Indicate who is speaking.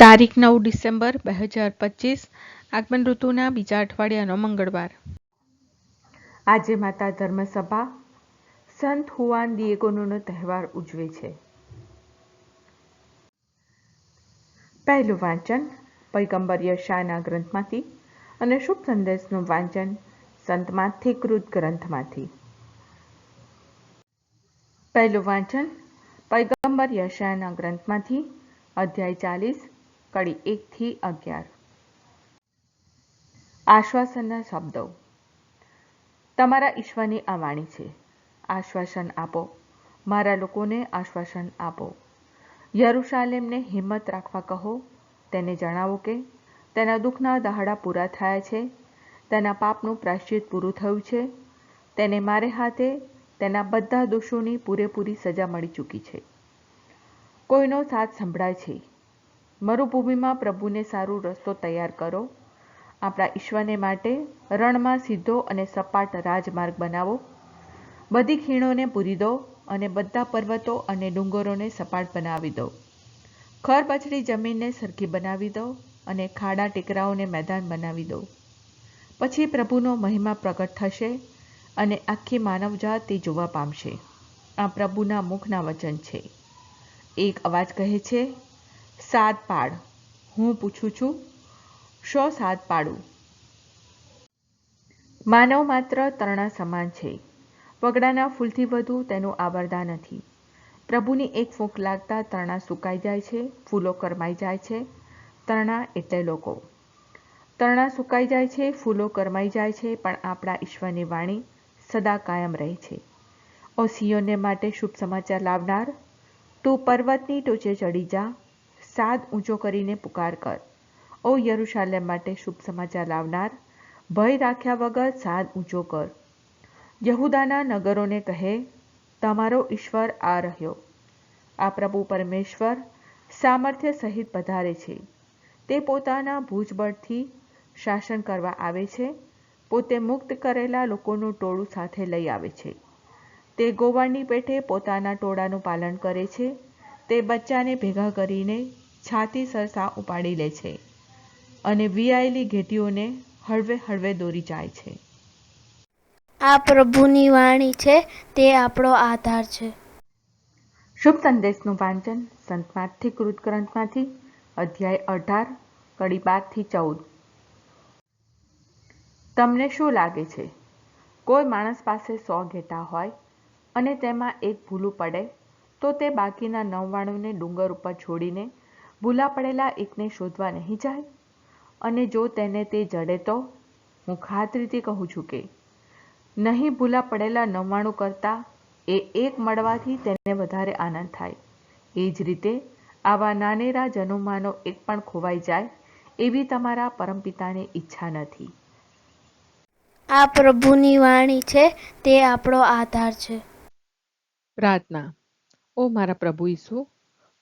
Speaker 1: તારીખ નવ ડિસેમ્બર બે હજાર પચીસ, આગમન ઋતુના બીજા અઠવાડિયાનો મંગળવાર.
Speaker 2: આજે માતા ધર્મસભા, સંત હુઆન દિયેગોનો તહેવાર ઉજવે છે. પહેલું વાંચન પૈગંબર યશાના ગ્રંથમાંથી અને શુભ સંદેશનું વાંચન સંતમાંથી કૃત ગ્રંથમાંથી. પહેલું વાંચન પૈગંબર યશાના ગ્રંથમાંથી, અધ્યાય ચાલીસ કડી એકથી અગિયાર. આશ્વાસનના શબ્દો. તમારા ઈશ્વરની આ વાણી છે. આશ્વાસન આપો. મારા લોકોને આશ્વાસન આપો. યરુશાલેમને હિંમત રાખવા કહો. તેને જણાવો કે, તેના દુઃખના દહાડા પૂરા થયા છે. તેના પાપનું પ્રાશ્ચિત પૂરું થયું છે. તેને મારે હાથે તેના બધા દોષોની પૂરેપૂરી સજા મળી ચૂકી છે. કોઈનો સાથ સંભળાય છે. મરુભૂમિમાં પ્રભુને સારું રસ્તો તૈયાર કરો. આપણા ઈશ્વરને માટે રણમાં સીધો અને સપાટ રાજમાર્ગ બનાવો. બધી ખીણોને પૂરી દો અને બધા પર્વતો અને ડુંગરોને સપાટ બનાવી દો. ખરબચડી જમીનને સરખી બનાવી દો અને ખાડા ટેકરાઓને મેદાન બનાવી દો. પછી પ્રભુનો મહિમા પ્રગટ થશે અને આખી માનવજાત તે જોવા પામશે. આ પ્રભુના મુખના વચન છે. એક અવાજ કહે છે સાત પાડ. હું પૂછું છું, શો સાત પાડું? માનવ માત્ર તરણા સમાન છે. વગડાના ફૂલથી વધુ તેનું આવરદા નથી. પ્રભુની એક ફૂંક લાગતા તરણા સુકાઈ જાય છે, ફૂલો કરમાઈ જાય છે, તરણા એટલે લોકો. તરણા સુકાઈ જાય છે, ફૂલો કરમાઈ જાય છે, પણ આપણા ઈશ્વરની વાણી સદા કાયમ રહે છે. ઓ સિયોને માટે શુભ સમાચાર લાવનાર, તું પર્વતની ટોચે ચડી જા સાદ ઊંચો કરીને પુકાર કર. ઓ યરુશાલેમ માટે શુભ સમાચાર લાવનાર, ભય રાખ્યા વગર સાદ ઊંચો કર. યહુદાના નગરોને કહે, તમારો ઈશ્વર આ રહ્યો. આ પ્રભુ પરમેશ્વર સામર્થ્ય સહિત પધારે છે. તે પોતાના ભૂજબળથી શાસન કરવા આવે છે. પોતે મુક્ત કરેલા લોકોનું ટોળું સાથે લઈ આવે છે. તે ગોવાળની પેઠે પોતાના ટોળાનું પાલન કરે છે. તે બચ્ચાને ભેગા કરીને છાતી સરસા ઉપાડી લે છે અને વિયાયેલી ઘેટીઓને હળવે હળવે દોરી જાય છે.
Speaker 3: આ પ્રભુની વાણી છે તે આપણો આધાર છે.
Speaker 2: શુભ સંદેશનું વાંચન સંતમાંથી કૃત ગ્રંથમાંથી અધ્યાય અઢાર કડી બારથી ચૌદ. તમને શું લાગે છે? કોઈ માણસ પાસે સો ઘેટા હોય અને તેમાં એક ભૂલું પડે તો તે બાકીના નવ્વાણુંને ડુંગર ઉપર છોડીને ભૂલા પડેલા એકને શોધવા નહીં જાય? અને જો તેને તે જડે તો? હું ખાતરીથી કહું છું કે નહીં ભૂલા પડેલા નવ્વાણું કરતાં એ એક મળવાથી તેને વધારે આનંદ થાય. એ જ રીતે આવા નાનેરા જન્મમાંનો એક પણ ખોવાઈ જાય એવી તમારા પરમપિતાની ઈચ્છા નથી.
Speaker 3: આ પ્રભુની વાણી છે તે આપણો આધાર છે.
Speaker 4: પ્રાર્થના. ઓ મારા પ્રભુ ઈસુ